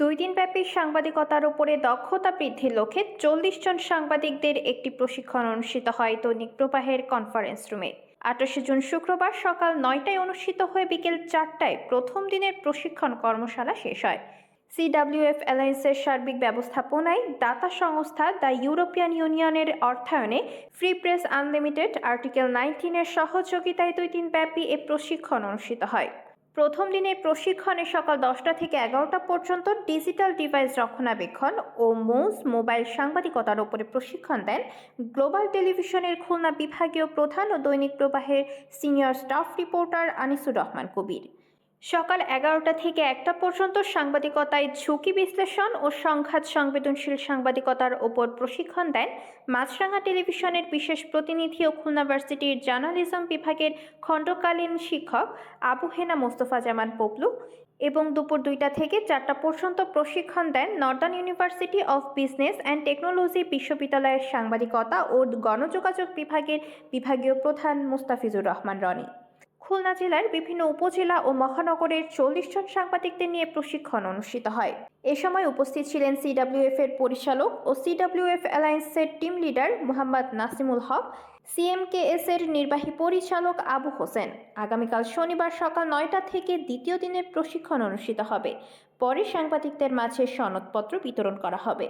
দুই দিনব্যাপী সাংবাদিকতার উপরে দক্ষতা বৃদ্ধির লক্ষ্যে চল্লিশ জন সাংবাদিকদের একটি প্রশিক্ষণ অনুষ্ঠিত হয় দৈনিক প্রবাহের কনফারেন্স রুমে আঠাশে জুন শুক্রবার সকাল নয়টায় অনুষ্ঠিত হয়ে বিকেল চারটায় প্রথম দিনের প্রশিক্ষণ কর্মশালা শেষ হয়। সিডাব্লিউএফ অ্যালায়েন্সের সার্বিক ব্যবস্থাপনায় দাতা সংস্থা দ্য ইউরোপিয়ান ইউনিয়নের অর্থায়নে ফ্রি প্রেস আনলিমিটেড আর্টিকেল নাইনটিনের সহযোগিতায় দুই দিনব্যাপী এ প্রশিক্ষণ অনুষ্ঠিত হয়। প্রথম দিনের প্রশিক্ষণে সকাল দশটা থেকে এগারোটা পর্যন্ত ডিজিটাল ডিভাইস রক্ষণাবেক্ষণ ও মৌস মোবাইল সাংবাদিকতার ওপরে প্রশিক্ষণ দেন গ্লোবাল টেলিভিশনের খুলনা বিভাগীয় প্রধান ও দৈনিক প্রবাহের senior staff reporter Anisur Rahman Kabir. সকাল এগারোটা থেকে একটা পর্যন্ত সাংবাদিকতায় ঝুঁকি বিশ্লেষণ ও সংঘাত সংবেদনশীল সাংবাদিকতার ওপর প্রশিক্ষণ দেন মাছরাঙা টেলিভিশনের বিশেষ প্রতিনিধি ও খুলনা জার্নালিজম বিভাগের খণ্ডকালীন শিক্ষক আবু হেনা মোস্তফা জামান পপলু এবং দুপুর দুইটা থেকে চারটা পর্যন্ত প্রশিক্ষণ দেন northern university of business and technology বিশ্ববিদ্যালয়ের সাংবাদিকতা ও গণযোগাযোগ বিভাগের বিভাগীয় প্রধান মুস্তাফিজুর রহমান রনি। খুলনা জেলার বিভিন্ন উপজেলা ও মহানগরের চল্লিশ জন সাংবাদিকদের নিয়ে প্রশিক্ষণ অনুষ্ঠিত হয়। এ সময় উপস্থিত ছিলেন সিডাব্লিউএফ এর পরিচালক ও CWF অ্যালায়েন্সের team leader Mohammad Nasimul Haque CMKS এর নির্বাহী পরিচালক আবু হোসেন। আগামীকাল শনিবার সকাল নয়টা থেকে দ্বিতীয় দিনের প্রশিক্ষণ অনুষ্ঠিত হবে। পরে সাংবাদিকদের মাঝে সনদপত্র বিতরণ করা হবে।